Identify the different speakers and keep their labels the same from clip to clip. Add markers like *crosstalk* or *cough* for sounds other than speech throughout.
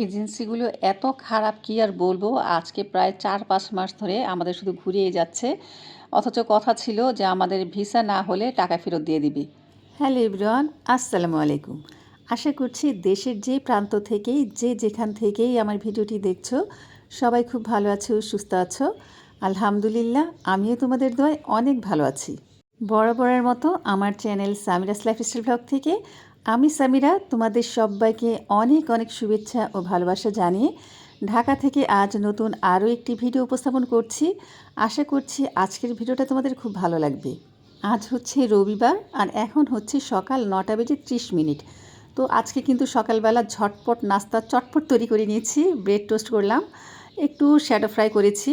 Speaker 1: এজেন্সিগুলো এত খারাপ কি আর বলব? আজকে প্রায় চার পাঁচ মাস ধরে আমাদের শুধু ঘুরিয়ে যাচ্ছে। অথচ কথা ছিল যে আমাদের ভিসা না হলে টাকা ফেরত দিয়ে দিবে। হ্যালো ইব্রান আসসালামু আলাইকুম। আশা করছি দেশের যে প্রান্ত থেকেই, যে যেখান থেকেই আমার ভিডিওটি দেখছ, সবাই খুব ভালো আছো, সুস্থ আছো। আলহামদুলিল্লাহ, আমিও তোমাদের দোয়ায় অনেক ভালো আছি। বরাবরের মতো আমার চ্যানেল সামিরাস লাইফস্টাইল ব্লগ থেকে আমি সামিরা তোমাদের সবাইকে অনেক অনেক শুভেচ্ছা ও ভালোবাসা জানিয়ে ঢাকা থেকে আজ নতুন আরও একটি ভিডিও উপস্থাপন করছি। আশা করছি আজকের ভিডিওটা তোমাদের খুব ভালো লাগবে। আজ হচ্ছে রবিবার আর এখন হচ্ছে সকাল নটা বেজে ত্রিশ মিনিট। তো আজকে কিন্তু সকালবেলা ঝটপট নাস্তা চটপট তৈরি করে নিয়েছি, ব্রেড টোস্ট করলাম, একটু শ্যাডো ফ্রাই করেছি।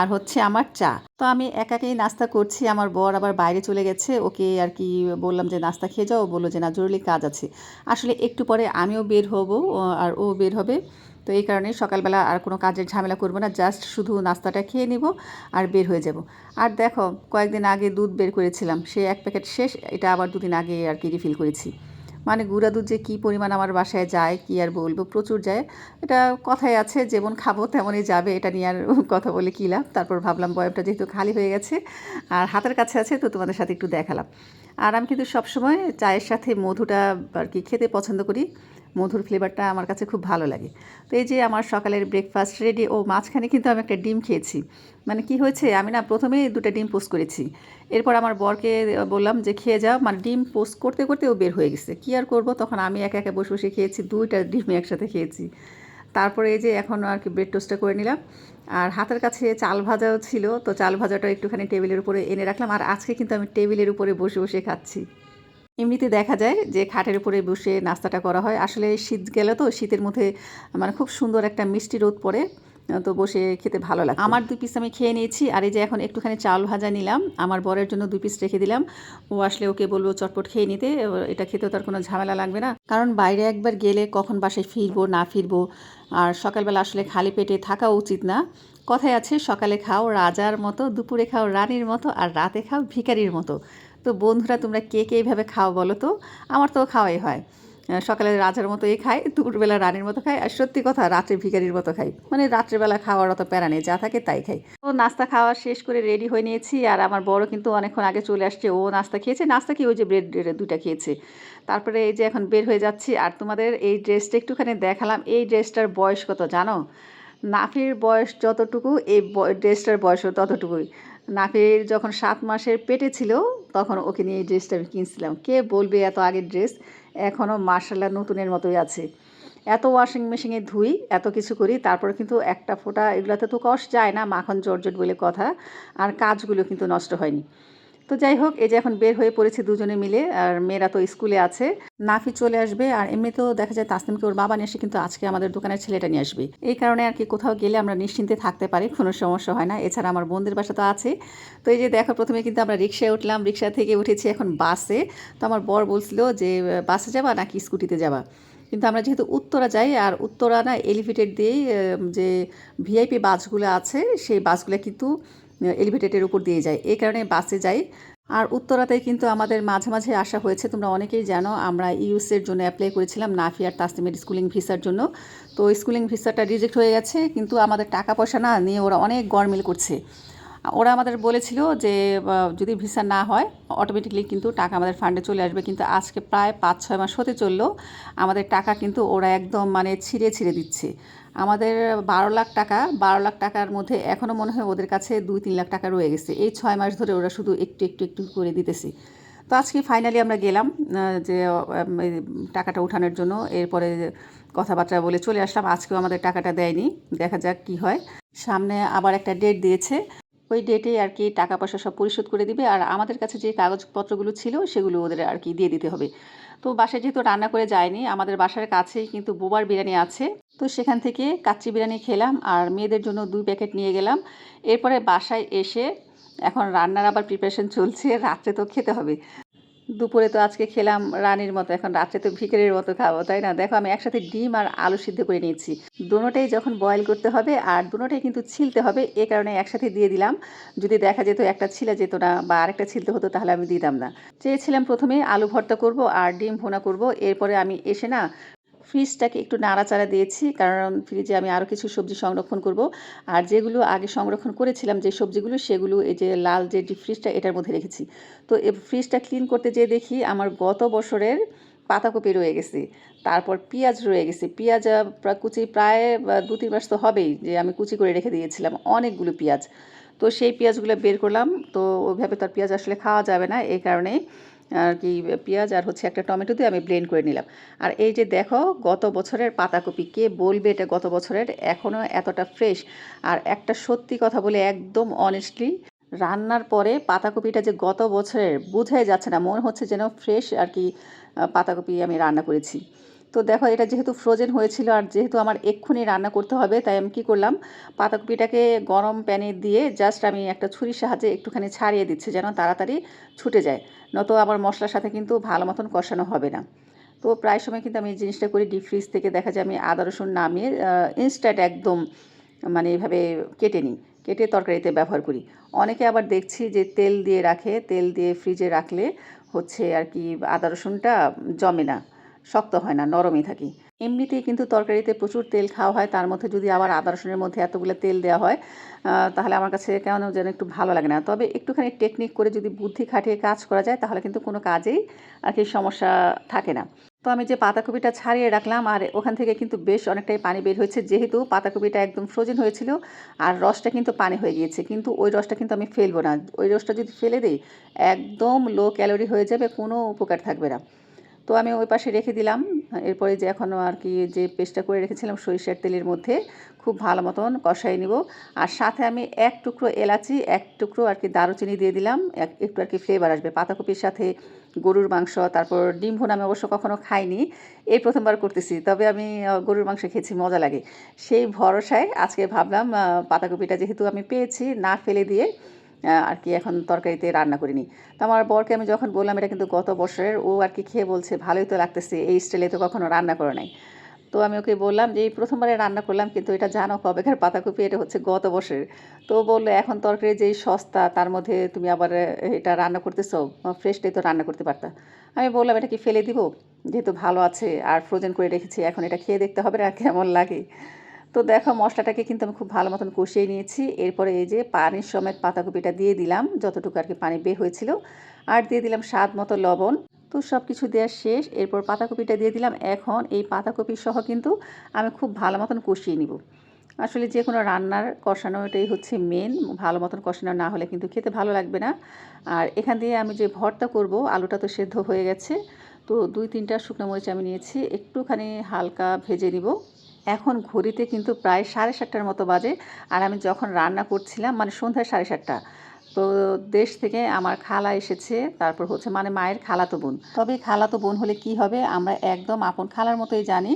Speaker 1: আর হচ্ছে আমার চা। তো আমি একাকেই নাস্তা করছি, আমার বর আবার বাইরে চলে গেছে, ওকে আর কি বললাম যে, নাস্তা খেয়ে যাও বলল যে, না, জরুরি কাজ আছে। আসলে একটু পরে আমিও বের হব আর ও বের হবে। তো এই কারণে সকালবেলা আর কোনো কাজের ঝামেলা করব না, জাস্ট শুধু নাস্তাটা খেয়ে নিব আর বের হয়ে যাব। আর দেখো, কয়েকদিন আগে দুধ বের করেছিলাম, সে এক প্যাকেট শেষ, এটা আবার দুদিন আগে আর কি রিফিল করেছি। মানে গুঁড়া দুধ যে কী পরিমাণ আমার বাসায় যায়, কি আর বলব, প্রচুর যায়। এটা কথাই আছে, যেমন খাব তেমনই যাবে, এটা নিয়ে আর *laughs* কথা বলে কী লাভ? তারপর ভাবলাম বয়ামটা যেহেতু খালি হয়ে গেছে, আর হাতের কাছে আছে, তো তোমাদের সাথে একটু দেখালাম। আর আমি কিন্তু সবসময় চায়ের সাথে মধুটা আর কি খেতে পছন্দ করি। মধুর ফ্লেভারটা আমার কাছে খুব ভালো লাগে। তো এই যে আমার সকালের ব্রেকফাস্ট রেডি ও মাঝখানে কিন্তু আমি একটা ডিম খেয়েছি। মানে কি হয়েছে, আমি না প্রথমেই দুটো ডিম পোস্ট করেছি। এরপর আমার বরকে বললাম যে, খেয়ে যাও। মানে ডিম পোস্ট করতে করতে ও বের হয়ে গেছে। কী আর করব? তখন আমি একা একা বসে বসে খেয়েছি, দুইটা ডিম একসাথে খেয়েছি। তারপরে এই যে এখন আর কি ব্রেড টোস্টটা করে নিলাম। আর হাতের কাছে চাল ভাজাও ছিল, তো চাল ভাজাটা একটুখানি টেবিলের উপরে এনে রাখলাম। আর আজকে কিন্তু আমি টেবিলের উপরে বসে বসে খাচ্ছি। এমনিতে দেখা যায় যে খাটের উপরে বসে নাস্তাটা করা হয়। আসলে শীত গেলে তো শীতের মধ্যে মানে খুব সুন্দর একটা মিষ্টি রোদ পড়ে, তো বসে খেতে ভালো লাগে আমার দুই পিস আমি খেয়ে নিয়েছি আর এই যে এখন একটুখানি চাল ভাজা নিলাম, আমার বরের জন্য দুই পিস রেখে দিলাম। ও আসলে ওকে বলব চটপট খেয়ে নিতে, এটা খেতেও তার কোনো ঝামেলা লাগবে না। কারণ বাইরে একবার গেলে কখন বাসায় ফিরবো, না ফিরবো, আর সকালবেলা আসলে খালি পেটে থাকা উচিত না। কথায় আছে, সকালে খাও রাজার মতো, দুপুরে খাও রানীর মতো, আর রাতে খাও ভিখারির মতো। তো বন্ধুরা, তোমরা কে কে এইভাবে খাও বলো তো? আমার তো খাওয়াই হয়। সকালে রাজার মতো এ খাই, দুপুরবেলা রানীর মতো খাই, আর সত্যি কথা, রাত্রে ভিখারির মতো খাই। মানে রাত্রেবেলা খাওয়ার অত প্যারা নেই, যা থাকে তাই খাই। তো নাস্তা খাওয়া শেষ করে রেডি হয়ে নিয়েছি, আর আমার বড় কিন্তু অনেকক্ষণ আগে চলে আসছে, ও নাস্তা খেয়েছে। নাস্তা কি ওই যে ব্রেড দুটা খেয়েছে। তারপরে এই যে এখন বের হয়ে যাচ্ছি, আর তোমাদের এই ড্রেসটা একটুখানি দেখালাম। এই ড্রেসটার বয়স কত জানো? নাফির বয়স যতটুকু, এই ড্রেসটার বয়সও ততটুকুই। নাফির যখন সাত মাসের পেটে ছিল, তখন ওকে নিয়ে এই ড্রেসটা আমি কিনছিলাম। কে বলবে এত আগের ড্রেস? এখনও মার্শাল্লাহ নতুনের মতোই আছে। এত ওয়াশিং মেশিনে ধুই, এত কিছু করি, তারপর কিন্তু একটা ফোটা এগুলোতে তো কষ যায় না, মাখন জর্জট বলে কথা, আর কাজগুলো কিন্তু নষ্ট হয়নি। তো যাই হোক, এই যে এখন বের হয়ে পড়েছে দুজনে মিলে, আর মেয়েরা তো স্কুলে আছে। নাফি চলে আসবে, আর এমনিতেও দেখা যায় তাসনিমকে ওর বাবা নিয়ে এসে কিন্তু আজকে আমাদের দোকানের ছেলেটা নিয়ে আসবে। এই কারণে আর কি কোথাও গেলে আমরা নিশ্চিন্তে থাকতে পারি, কোনো সমস্যা হয় না। এছাড়া আমার বোনদের বাসা তো আছে। তো এই যে দেখো, প্রথমে কিন্তু আমরা রিক্সায় উঠলাম, রিক্সা থেকে উঠেছি এখন বাসে। তো আমার বর বলছিল যে, বাসে যাবা নাকি স্কুটিতে যাবা? কিন্তু আমরা যেহেতু উত্তরা যাই, আর উত্তরা না এলিভেটেড দিয়েই যে ভিআইপি বাসগুলো আছে, সেই বাসগুলো কিন্তু এলিভেটেডের উপর দিয়ে যায়। এই কারণে বাসে যাই। আর উত্তরাতে কিন্তু আমাদের মাঝে মাঝে আসা হয়েছে, তোমরা অনেকেই জানো। আমরা ইউসের জন্য অ্যাপ্লাই করেছিলাম নাফিয়ার তাসলিমের স্কুলিং ভিসার জন্য। তো স্কুলিং ভিসাটা রিজেক্ট হয়ে গেছে, কিন্তু আমাদের টাকা পয়সা না নিয়ে ওরা অনেক গরমিল করছে। ওরা আমাদের বলেছিল যে যদি ভিসা না হয় অটোমেটিকলি কিন্তু টাকা আমাদের ফান্ডে চলে আসবে। কিন্তু আজকে প্রায় পাঁচ, ছয় মাস হতে চলল, আমাদের টাকা কিন্তু ওরা একদম মানে ছিঁড়ে ছিঁড়ে দিচ্ছে। আমাদের বারো লাখ টাকা, বারো লাখ টাকার মধ্যে এখনও মনে হয় ওদের কাছে দুই, তিন লাখ টাকা রয়ে গেছে। এই ছয় মাস ধরে ওরা শুধু একটু একটু একটু করে দিতেছে। তো আজকে ফাইনালি আমরা গেলাম যে টাকাটা উঠানোর জন্য। এরপরে কথাবার্তা বলে চলে আসলাম। আজকেও আমাদের টাকাটা দেয়নি। দেখা যাক কি হয়। সামনে আবার একটা ডেট দিয়েছে। ওই ডেটে আর কি টাকা পয়সা সব পরিশোধ করে দিবে আর আমাদের কাছে যে কাগজপত্রগুলো ছিল সেগুলো ওদের আর কি দিয়ে দিতে হবে। তো বাসায় যেহেতু রান্না করে যায়নি, আমাদের বাসার কাছেই কিন্তু বোবার বিরিয়ানি আছে। তো সেখান থেকে কাচ্চি বিরিয়ানি খেলাম আর মেয়েদের জন্য দুই প্যাকেট নিয়ে গেলাম। এরপরে বাসায় এসে এখন রান্নার আবার প্রিপারেশন চলছে, রাত্রে তো খেতে হবে। দুপুরে তো আজকে খেলাম রানীর মতো, এখন রাত্রে তো ভিকারের মতো খাব, তাই না? দেখো আমি একসাথে ডিম আর আলু সিদ্ধ করে নিয়েছি। দুটোটাই যখন বয়েল করতে হবে আর দুটোটাই কিন্তু ছিলতে হবে, এ কারণে একসাথে দিয়ে দিলাম। যদি দেখা যেত একটা ছিলে যেত না বা আরেকটা ছিলতে হতো তাহলে আমি দিতাম না। চেয়েছিলাম প্রথমে আলু ভর্তা করব আর ডিম ভোনা করব, এরপরে আমি এসে না ফ্রিজটাকে একটু নাড়াচাড়া দিয়েছি, কারণ ফ্রিজে আমি আরও কিছু সবজি সংরক্ষণ করব। আর যেগুলো আগে সংরক্ষণ করেছিলাম, যে সবজিগুলো, সেগুলো এই যে লাল যে ডিপ ফ্রিজটা এটার মধ্যে রেখেছি। তো এই ফ্রিজটা ক্লিন করতে যেয়ে দেখি আমার গত বছরের পাতাকপি রয়ে গেছে, তারপর পেঁয়াজ রয়ে গেছে। পেঁয়াজ কুচি প্রায় দু তিন মাস তো হবেই যে আমি কুচি করে রেখে দিয়েছিলাম অনেকগুলো পেঁয়াজ। তো সেই পেঁয়াজগুলো বের করলাম, তো ওইভাবে তো আর পেঁয়াজ আসলে খাওয়া যাবে না, এই কারণে আর কি, পেঁয়াজ আর হচ্ছে একটা টমেটো দিয়ে আমি ব্লেন্ড করে নিলাম। আর এই যে দেখো, গত বছরের পাতাকপি, কে বলবে এটা গত বছরের? এখনও এতটা ফ্রেশ আর একটা সত্যি কথা বলে, একদম অনেস্টলি রান্নার পরে পাতাকপিটা যে গত বছরের, বুঝাই যাচ্ছে না। মনে হচ্ছে যেন ফ্রেশ আর কি পাতাকপি আমি রান্না করেছি। তো দেখো, এটা যেহেতু ফ্রোজেন হয়েছিল আর যেহেতু আমার এক্ষুনি রান্না করতে হবে, তাই আমি কী করলাম? পাতাকপিটাকে গরম প্যানে দিয়ে জাস্ট আমি একটা ছুরির সাহায্যে একটুখানি ছাড়িয়ে দিচ্ছি যেন তাড়াতাড়ি ছুটে যায়। নতো আবার মশলার সাথে কিন্তু ভালো মতন কষানো হবে না। তো প্রায় সময় কিন্তু আমি এই জিনিসটা করি ডিপ ফ্রিজ থেকে দেখা যায় আমি আদা, রসুন নামিয়ে ইনস্ট্যান্ট একদম মানে এভাবে কেটে নিই, কেটে তরকারিতে ব্যবহার করি। অনেকে আবার দেখছি যে তেল দিয়ে রাখে, তেল দিয়ে ফ্রিজে রাখলে হচ্ছে আর কি আদা, রসুনটা জমে না। শক্ত হয় না, নরমই থাকে। এমনিতেই কিন্তু তরকারিতে প্রচুর তেল খাওয়া হয়, তার মধ্যে যদি আবার আদা রসুনের মধ্যে এতগুলো তেল দেওয়া হয় তাহলে আমার কাছে কেন যেন একটু ভালো লাগে না। তবে একটুখানি টেকনিক করে যদি বুদ্ধি খাটিয়ে কাজ করা যায়, তাহলে কিন্তু কোনো কাজেই আর কি সমস্যা থাকে না। তো আমি যে পাতাকপিটা ছাড়িয়ে রাখলাম, আর ওখান থেকে কিন্তু বেশ অনেকটাই পানি বের হয়েছে, যেহেতু পাতাকপিটা একদম ফ্রোজেন হয়েছিল, আর রসটা কিন্তু পানি হয়ে গিয়েছে, কিন্তু ওই রসটা কিন্তু আমি ফেলব না। ওই রসটা যদি ফেলে দিই, একদম লো ক্যালোরি হয়ে যাবে, কোনো উপকার থাকবে না। তো আমি ওই পাশে রেখে দিলাম। এরপরে যে এখনও আর কি যে পেস্টটা করে রেখেছিলাম সরিষার তেলের মধ্যে, খুব ভালো মতন কষাই নিব। আর সাথে আমি এক টুকরো এলাচি, এক টুকরো আর কি দারুচিনি দিয়ে দিলাম। এক, একটু আর কি ফ্লেভার আসবে। পাতাকপির সাথে গরুর মাংস, তারপর ডিম ভুনা আমি অবশ্য কখনো খাইনি। এই প্রথমবার করতেছি, তবে আমি গরুর মাংস খেয়েছি, মজা লাগে। সেই ভরসায় আজকে ভাবলাম পাতাকপিটা যেহেতু আমি পেয়েছি, না ফেলে দিয়ে আর কি এখন তরকারিতে রান্না করিনি। তো আমার বরকে আমি যখন বললাম, এটা কিন্তু গত বছরের। ও আর কি খেয়ে বলছে, ভালোই তো লাগতেছে, এই স্টাইলে তো কখনো রান্না করে নাই। তো আমি ওকে বললাম যে, এই প্রথমবারে রান্না করলাম, কিন্তু এটা জানো, কবেকার পাতাকপি, এটা হচ্ছে গত বছরের। তো বলল, এখন তরকারি যেই সস্তা, তার মধ্যে তুমি আবার এটা রান্না করতেছো ফ্রেশটাই তো রান্না করতে পারতা। আমি বললাম, এটা কি ফেলে দিব? যেহেতু ভালো আছে, আর ফ্রোজেন করে রেখেছি, এখন এটা খেয়ে দেখতে হবে না, কেমন লাগে? তো দেখো মশলাটাকে কিন্তু আমি খুব ভালো মতন কষিয়ে নিয়েছি। এরপরে এই যে পানির সমেত পাতাকপিটা দিয়ে দিলাম, যতটুকু আর কি পানি বের হয়েছিল। আর দিয়ে দিলাম স্বাদ মতো লবণ। তো সব কিছু দেওয়া শেষ, এরপর পাতাকপিটা দিয়ে দিলাম। এখন এই পাতাকপি সহ কিন্তু আমি খুব ভালো মতন কষিয়ে নিব। আসলে যে কোনো রান্নার কষানো এটাই হচ্ছে মেন ভালো মতন কষানো না হলে কিন্তু খেতে ভালো লাগবে না। আর এখান দিয়ে আমি যে ভর্তা করব, আলুটা তো সেদ্ধ হয়ে গেছে। তো দুই তিনটা শুকনো মরিচ আমি নিয়েছি, একটুখানি হালকা ভেজে নিব। এখন ঘড়িতে কিন্তু প্রায় সাড়ে সাতটার মতো বাজে। আর আমি যখন রান্না করছিলাম মানে সন্ধ্যায় সাড়ে সাতটা, তো দেশ থেকে আমার খালা এসেছে, তারপর হচ্ছে মানে মায়ের খালাতো বোন। তবে খালাতো বোন হলে কি হবে, আমরা একদম আপন খালার মতোই জানি,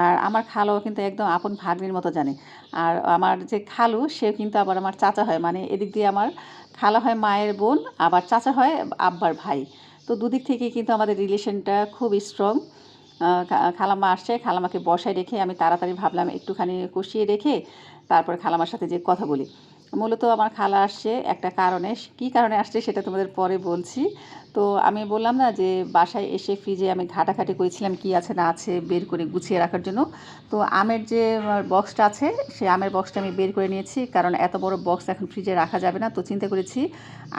Speaker 1: আর আমার খালাও কিন্তু একদম আপন ভাগ্নির মতো জানে। আর আমার যে খালু সে কিন্তু আবার আমার চাচা হয় মানে এদিক দিয়ে আমার খালা হয় মায়ের বোন, আবার চাচা হয় আব্বার ভাই। তো দুদিক থেকেই কিন্তু আমাদের রিলেশনটা খুব স্ট্রং খালাম্মা আসছে, খালাম্মাকে বসায় রেখে আমি তাড়াতাড়ি ভাবলাম একটুখানি কষিয়ে রেখে তারপরে খালাম্মার সাথে যে কথা বলি। মূলত আমার খালা আসছে একটা কারণে কী কারণে আসছে সেটা তোমাদের পরে বলছি। তো আমি বললাম না যে বাসায় এসে ফ্রিজে আমি ঘাটাঘাটি করেছিলাম কি আছে না আছে বের করে গুছিয়ে রাখার জন্য। তো আমের যে বক্সটা আছে, সে আমের বক্সটা আমি বের করে নিয়েছি কারণ এত বড় বক্স এখন ফ্রিজে রাখা যাবে না। তো চিন্তা করেছি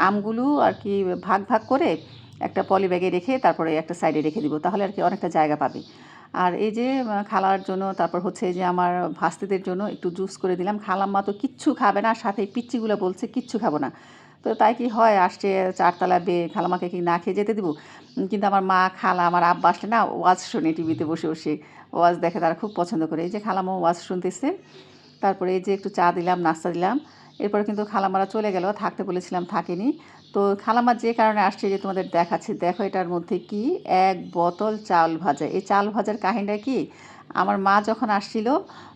Speaker 1: আমগুলো আর কি ভাগ ভাগ করে একটা পলি ব্যাগে রেখে তারপরে একটা সাইডে রেখে দিব, তাহলে আর কি অনেকটা জায়গা পাবে। আর এই যে খালার জন্য, তারপর হচ্ছে যে আমার ভাস্তিদের জন্য একটু জুস করে দিলাম। খালাম্মা তো কিচ্ছু খাবে না, সাথে এই পিচ্চিগুলো বলছে কিচ্ছু খাব না। তো তাই কি হয়, আসছে চারতলা বে খালামাকে কি না খেয়ে যেতে দিব? কিন্তু আমার মা, খালা, আমার আব্বা আসলে না ওয়াজ শুনে টিভিতে বসে বসে ওয়াজ দেখে তারা খুব পছন্দ করে। এই যে খালামা ওয়াজ শুনতেছে, তারপরে এই যে একটু চা দিলাম, নাস্তা দিলাম। এরপরে কিন্তু খালামারা চলে গেল, থাকতে বলেছিলাম থাকেনি। তো খালামার যে কারণে আসছে যে তোমাদের দেখাচ্ছি, দেখো এটার মধ্যে কি? এক বোতল চাল ভাজা। এই চাল ভাজার কাহিনীটা কি? আমার মা যখন আসছিল,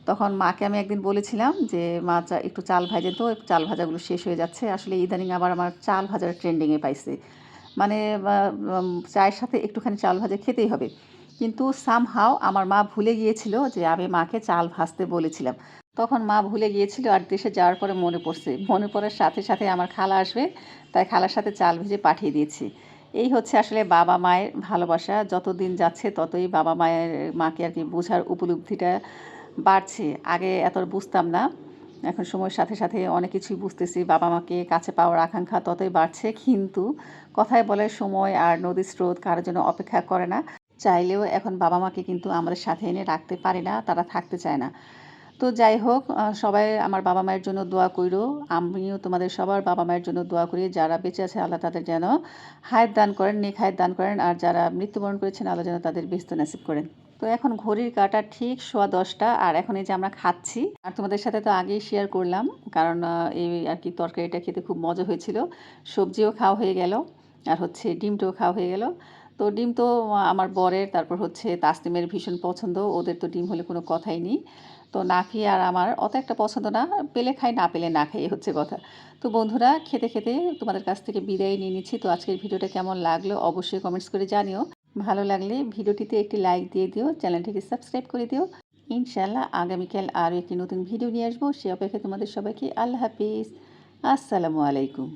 Speaker 1: তখন মাকে আমি একদিন বলেছিলাম যে, মা একটু চাল ভাজে তো চাল ভাজাগুলো শেষ হয়ে যাচ্ছে। আসলে ইদানিং আবার আমার চাল ভাজার ট্রেন্ডিংয়ে পাইছে। মানে চায়ের সাথে একটুখানি চাল ভাজা খেতেই হবে। কিন্তু সামহাও আমার মা ভুলে গিয়েছিল যে, আমি মাকে চাল ভাজতে বলেছিলাম। তখন মা ভুলে গিয়েছিল আর দেশে যাওয়ার পরে মনে পড়ছে। মনে পড়ার সাথে সাথে আমার খালা আসবে, তাই খালার সাথে চাল ভেজে পাঠিয়ে দিয়েছি। এই হচ্ছে আসলে বাবা মায়ের ভালোবাসা। যত দিন যাচ্ছে ততই বাবা মায়ের, মাকে আর কি বোঝার উপলব্ধিটা বাড়ছে। আগে এত বুঝতাম না। এখন সময়ের সাথে সাথে অনেক কিছুই বুঝতেছি। বাবা মাকে কাছে পাওয়ার আকাঙ্ক্ষা ততই বাড়ছে। কিন্তু কথায় বলে সময় আর নদী স্রোত কারোর জন্য অপেক্ষা করে না। চাইলেও এখন বাবা মাকে কিন্তু আমাদের সাথে এনে রাখতে পারি না, তারা থাকতে চায় না। তো যাই হোক সবাই আমার বাবা মায়ের জন্য দোয়া কইরো। আমিও তোমাদের সবার বাবা মায়ের জন্য দোয়া করি। যারা বেঁচে আছে, আল্লাহ তাদের যেন হায়াত দান করেন, নেক হায়াত দান করেন। আর যারা মৃত্যুবরণ করেছেন, আল্লাহ যেন তাদের ব্যস্ত নাসিব করেন। তো এখন ঘড়ির কাটা ঠিক সোয়া দশটা, আর এখন এই যে আমরা খাচ্ছি। আর তোমাদের সাথে তো আগেই শেয়ার করলাম, কারণ এই আর কি তরকারিটা খেতে খুব মজা হয়েছিল। সবজিও খাওয়া হয়ে গেল, আর হচ্ছে ডিমটাও খাওয়া হয়ে গেল। তো ডিম তো আমার বরের, তারপর হচ্ছে তাসনিমের ভীষণ পছন্দ। ওদের তো ডিম হলে কোনো কথাই নেই। নাফি আর আমার অত একটা পছন্দ না। পেলে খাই, না পেলে না খাই হচ্ছে কথা। তো বন্ধুরা, খেতে খেতে তোমাদের কাছ থেকে বিদায় নিয়ে নিচ্ছি। তো আজকের ভিডিওটা কেমন লাগল অবশ্যই কমেন্টস করে জানিও। ভালো লাগলে ভিডিওটিতে একটি লাইক দিয়ে দিও, চ্যানেলটিকে সাবস্ক্রাইব করে দিও। ইনশাল্লাহ আগামীকাল আরও একটি নতুন ভিডিও নিয়ে আসব। সে অপেক্ষায় তোমাদের সবাইকে আল্লাহ হাফিজ। আসসালামু আলাইকুম।